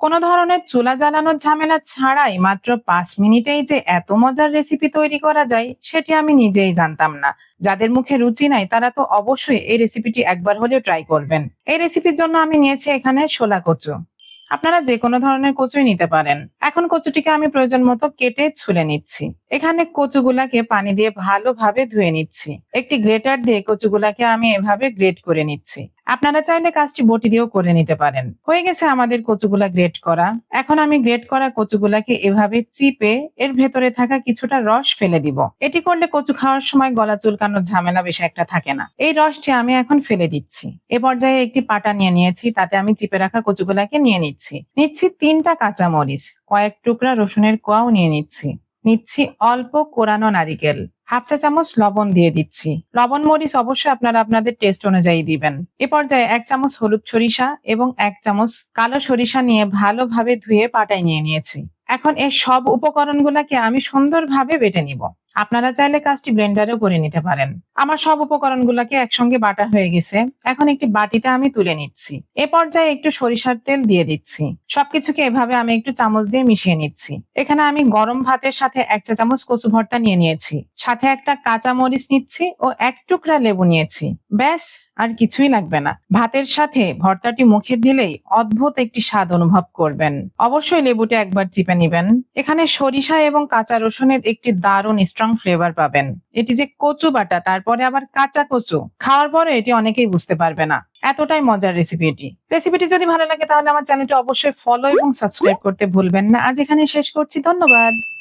কোনো ধরনের চুলা জ্বালানোর ঝামেলা ছাড়াই মাত্র পাঁচ মিনিটেই যে এত মজার রেসিপি তৈরি করা যায়, সেটি আমি নিজেই জানতাম না। যাদের মুখে রুচি নাই, তারা তো অবশ্যই এই রেসিপিটি একবার হলেও ট্রাই করবেন। এই রেসিপির জন্য আমি নিয়েছি এখানে শোলা কচু। আপনারা যে কোনো ধরনের কচুই নিতে পারেন। এখন কচুটিকে আমি প্রয়োজন মতো কেটে ছুলে নিচ্ছি। এখানে কচুগুলাকে পানি দিয়ে ভালোভাবে ধুয়ে নিচ্ছি। একটি গ্রেটার দিয়ে কচুগুলাকে আমি এভাবে গ্রেট করে নিচ্ছি। আপনারা চাইলে কাজটি বটি দিয়েও করে নিতে পারেন। হয়ে গেছে আমাদের কচুগুলা গ্রেট করা। এখন আমি গ্রেট করা কচুগুলাকে এভাবে চিপে এর ভেতরে থাকা কিছুটা রস ফেলে দিব। এটি করলে কচু খাওয়ার সময় গলা চুলকানোর ঝামেলা বেশি একটা থাকে না। এই রসটি আমি এখন ফেলে দিচ্ছি। এ পর্যায়ে একটি পাটা নিয়ে নিয়েছি, তাতে আমি চিপে রাখা কচুগুলাকে নিয়ে নিচ্ছি। নিচ্ছি তিনটা কাঁচামরিচ, কয়েক টুকরা রসুনের কোয়াও নিয়ে নিচ্ছি। নিচ্ছি অল্প কোরানো নারিকেল। হাফ চা চামচ লবণ দিয়ে দিচ্ছি। লবণ মরিচ অবশ্যই আপনারা আপনাদের টেস্ট অনুযায়ী দিবেন। এ পর্যায়ে এক চামচ হলুদ সরিষা এবং এক চামচ কালো সরিষা নিয়ে ভালোভাবে ধুয়ে পাটায় নিয়ে নিয়েছি। এখন এই সব উপকরণগুলোকে আমি সুন্দরভাবে বেটে নিব। আপনারা চাইলে কাজটি ব্লেন্ডারেও করে নিতে পারেন। আমার সব উপকরণ উপকরণগুলোকে একসঙ্গে বাটা হয়ে গেছে। এখন একটি বাটিতে আমি তুলে নিচ্ছি। এ পর্যায়ে একটু সরিষার তেল দিয়ে দিচ্ছি। সবকিছুকে এভাবে আমি একটু চামচ দিয়ে মিশিয়ে নিচ্ছি। এখানে আমি গরম ভাতের সাথে এক চা চামচ কচু ভর্তা নিয়ে নিয়েছি। সাথে একটা কাঁচা মরিচ নিচ্ছি ও এক টুকরা লেবু নিয়েছি। ব্যাস, আর কিছুই লাগবে না। ভাতের সাথে ভর্তাটি মুখে দিলেই অদ্ভুত একটি স্বাদ অনুভব করবেন। অবশ্যই লেবুটা একবার চিপে নিবেন। এখানে সরিষা এবং কাঁচা রসুনের একটি দারুণ স্ট্রং ফ্লেভার পাবেন। এটি যে কচু বাটা, তারপরে আবার কাঁচা কচু, খাওয়ার পরে এটি অনেকেই বুঝতে পারবে না। এতটাই মজার রেসিপি এটি। রেসিপিটি যদি ভালো লাগে তাহলে আমার চ্যানেলটি অবশ্যই ফলো এবং সাবস্ক্রাইব করতে ভুলবেন না। আজ এখানে শেষ করছি, ধন্যবাদ।